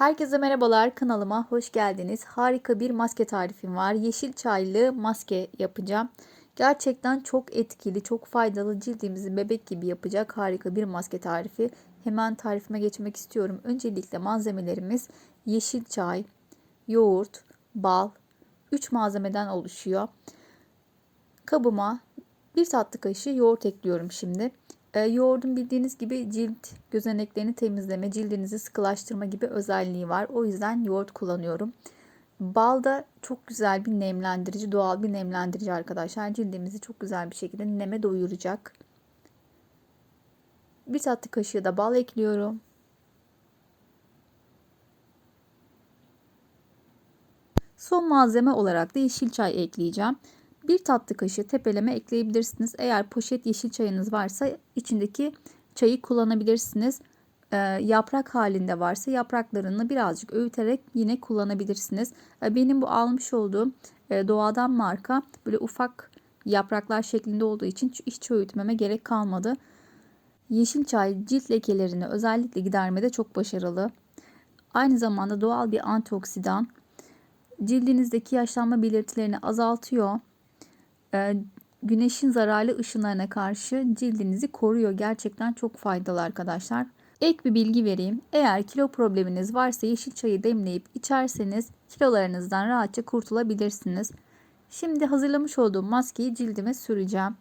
Herkese merhabalar kanalıma hoş geldiniz. Harika bir maske tarifim var. Yeşil çaylı maske yapacağım. Gerçekten çok etkili, çok faydalı cildimizi bebek gibi yapacak harika bir maske tarifi. Hemen tarifime geçmek istiyorum. Öncelikle malzemelerimiz yeşil çay, yoğurt, bal, 3 malzemeden oluşuyor. Kabıma bir tatlı kaşığı yoğurt ekliyorum şimdi. E, yoğurdun bildiğiniz gibi cilt gözeneklerini temizleme, cildinizi sıkılaştırma gibi özelliği var. O yüzden yoğurt kullanıyorum. Bal da çok güzel bir nemlendirici, doğal bir nemlendirici arkadaşlar. Cildimizi çok güzel bir şekilde neme doyuracak. Bir tatlı kaşığı da bal ekliyorum. Son malzeme olarak da yeşil çay ekleyeceğim. Bir tatlı kaşığı tepeleme ekleyebilirsiniz. Eğer poşet yeşil çayınız varsa içindeki çayı kullanabilirsiniz. Ee, yaprak halinde varsa yapraklarını birazcık öğüterek yine kullanabilirsiniz. Ee, benim bu almış olduğum e, doğadan marka böyle ufak yapraklar şeklinde olduğu için hiç öğütmeme gerek kalmadı. Yeşil çay cilt lekelerini özellikle gidermede çok başarılı. Aynı zamanda doğal bir antioksidan. Cildinizdeki yaşlanma belirtilerini azaltıyor e, güneşin zararlı ışınlarına karşı cildinizi koruyor. Gerçekten çok faydalı arkadaşlar. Ek bir bilgi vereyim. Eğer kilo probleminiz varsa yeşil çayı demleyip içerseniz kilolarınızdan rahatça kurtulabilirsiniz. Şimdi hazırlamış olduğum maskeyi cildime süreceğim.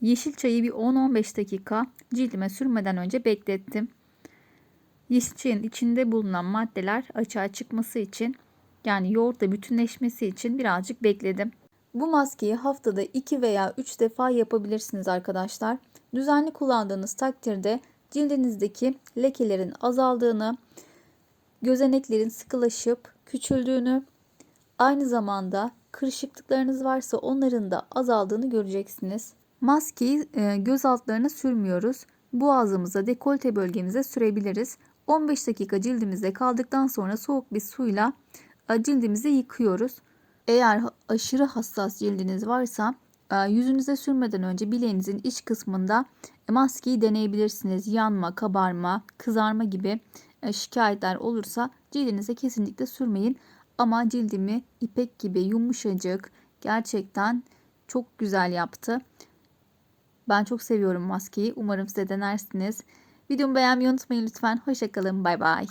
Yeşil çayı bir 10-15 dakika cildime sürmeden önce beklettim. Yeşil çayın içinde bulunan maddeler açığa çıkması için yani yoğurtla bütünleşmesi için birazcık bekledim. Bu maskeyi haftada 2 veya 3 defa yapabilirsiniz arkadaşlar. Düzenli kullandığınız takdirde cildinizdeki lekelerin azaldığını, gözeneklerin sıkılaşıp küçüldüğünü, aynı zamanda kırışıklıklarınız varsa onların da azaldığını göreceksiniz. Maskeyi e, göz altlarına sürmüyoruz. Boğazımıza, dekolte bölgemize sürebiliriz. 15 dakika cildimizde kaldıktan sonra soğuk bir suyla e, cildimizi yıkıyoruz. Eğer aşırı hassas cildiniz varsa e, yüzünüze sürmeden önce bileğinizin iç kısmında maskeyi deneyebilirsiniz. Yanma, kabarma, kızarma gibi e, şikayetler olursa cildinize kesinlikle sürmeyin. Ama cildimi ipek gibi yumuşacık gerçekten çok güzel yaptı. Ben çok seviyorum maskeyi. Umarım siz de denersiniz. Videomu beğenmeyi unutmayın lütfen. Hoşçakalın. Bay bay.